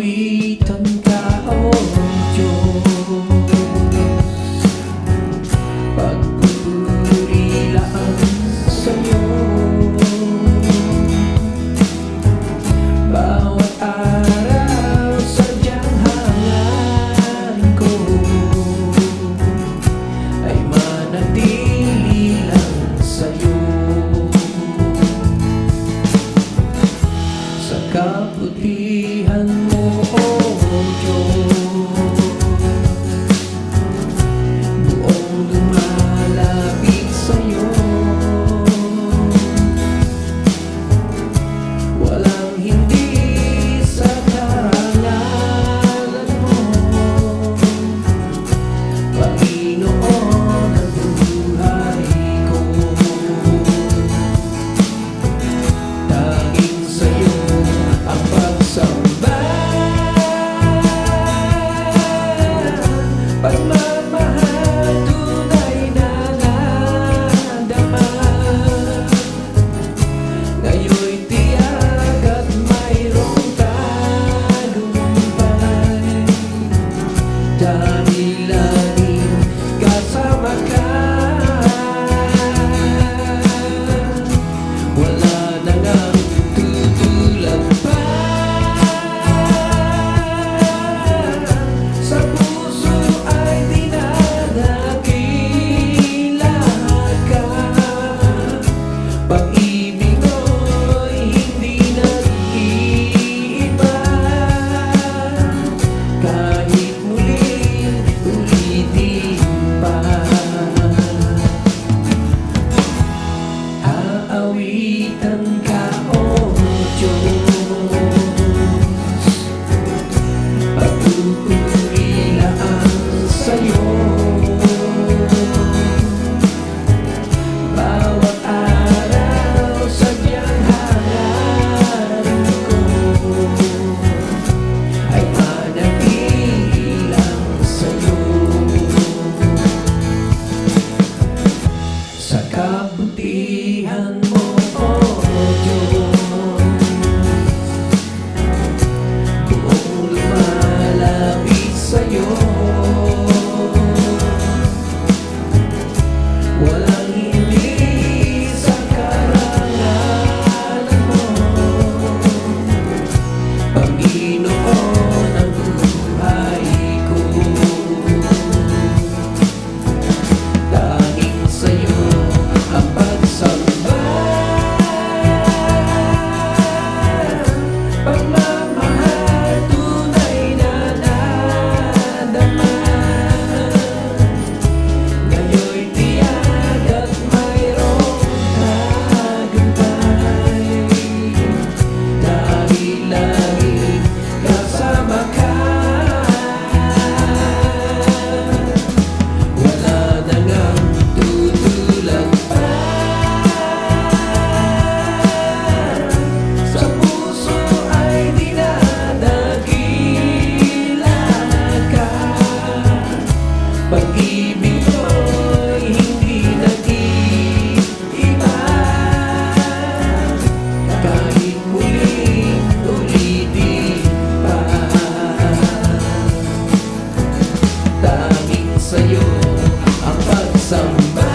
Nawitan ka o oh Diyos Pagpupuri lang sa'yo. Bawat araw ko Ay manatili but no ikaw itang chung. sa'yo ang pagsamba